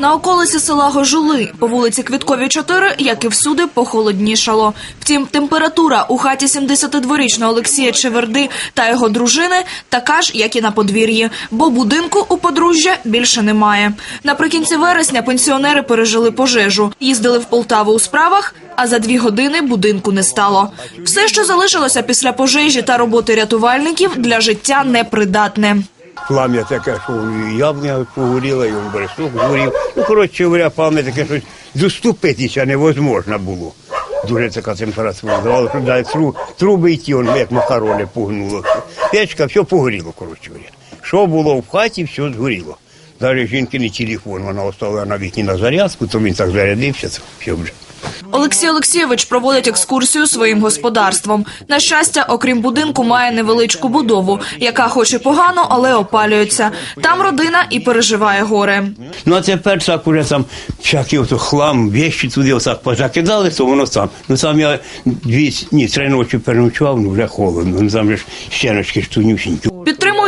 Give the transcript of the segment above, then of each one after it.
На околиці села Гожули по вулиці Квітковій 4, як і всюди, похолоднішало. Втім, температура у хаті 72-річного Олексія Чеверди та його дружини така ж, як і на подвір'ї, бо будинку у подружжя більше немає. Наприкінці вересня пенсіонери пережили пожежу, їздили в Полтаву у справах, а за дві години будинку не стало. Все, що залишилося після пожежі та роботи рятувальників, для життя непридатне. Плам'я таке, що і яблуня погоріла, і вересок згорів. Ну, коротше говоря, плам'я таке, що доступитися невозможно було. Дуже така температура. Давали, що далі тру, труби йти, он, як макарони погнуло. Печка, все погоріло, коротше говоря. Що було в хаті, все згоріло. Навіть жінки не телефон, вона оставила на вікні на зарядку, то він так зарядився, все вже. Олексій Олексійович проводить екскурсію своїм господарством. На щастя, окрім будинку, має невеличку будову, яка хоч і погано, але опалюється. Там родина і переживає горе. Ну а тепер так уже там всякий ото хлам, вещі туди отак позакидали, то воно там. Ну там я дві, ні, три ночі переночував, ну вже холодно. Ну там ж стіночки ж тунюсінькі.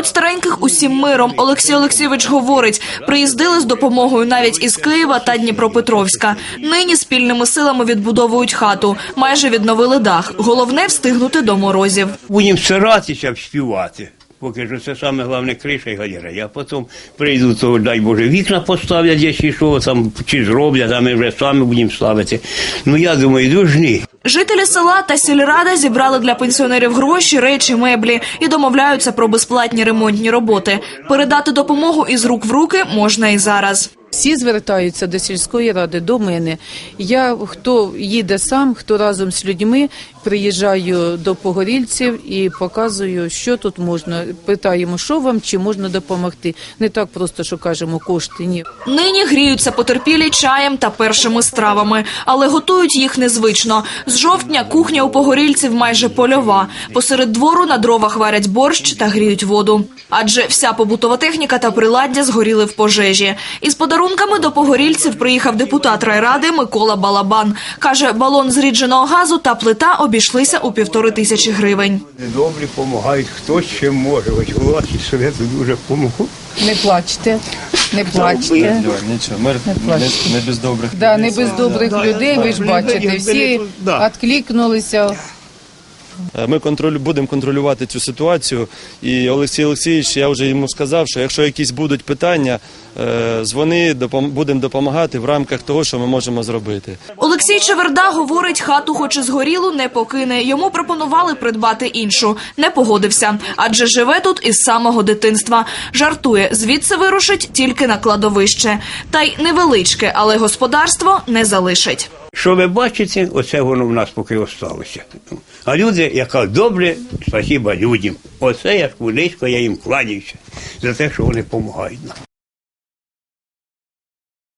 Підтримують стареньких усім миром. Олексій Олексійович говорить, приїздили з допомогою навіть із Києва та Дніпропетровська. Нині спільними силами відбудовують хату. Майже відновили дах. Головне встигнути до морозів. Будемо старатися співати. Поки що це саме головне криша і галерея. А потім прийдуть, то дай Боже, вікна поставлять, якщо що, там чи зроблять, а ми вже самі будемо ставити. Ну я думаю, дружні. Жителі села та сільрада зібрали для пенсіонерів гроші, речі, меблі і домовляються про безплатні ремонтні роботи. Передати допомогу із рук в руки можна і зараз. Всі звертаються до сільської ради, до мене. Я хто їде сам, хто разом з людьми, приїжджаю до погорільців і показую, що тут можна. Питаємо, що вам чи можна допомогти. Не так просто, що кажемо кошти. Ні. Нині гріються потерпілі чаєм та першими стравами, але готують їх незвично. З жовтня кухня у погорільців майже польова. Посеред двору на дровах варять борщ та гріють воду. Адже вся побутова техніка та приладдя згоріли в пожежі. Із подарунками до погорільців приїхав депутат райради Микола Балабан. Каже, балон зрідженого газу та плита обійшлися у півтори тисячі гривень. Добрі допомагають, хто ще може. Ось голова совету дуже допомогли. Не плачте, не плачте. Нічого, нічого. Ми не, без добрих Да, не без добрих людей, ви ж бачите, всі Да. відкликнулися. Е, Ми контролю, будемо контролювати цю ситуацію. І Олексій Олексійович, я вже йому сказав, що якщо якісь будуть питання, е, дзвони, допом- будемо допомагати в рамках того, що ми можемо зробити. Олексій Чеверда говорить, хату, хоч і згорілу, не покине. Йому пропонували придбати іншу. Не погодився, адже живе тут із самого дитинства. Жартує, звідси вирушить тільки на кладовище. Та й невеличке, але господарство не залишить. Що ви бачите, оце воно в нас поки осталося. А люди, яка добре, спасіба людям. Оце я низько, я їм кланяюся за те, що вони допомагають нам.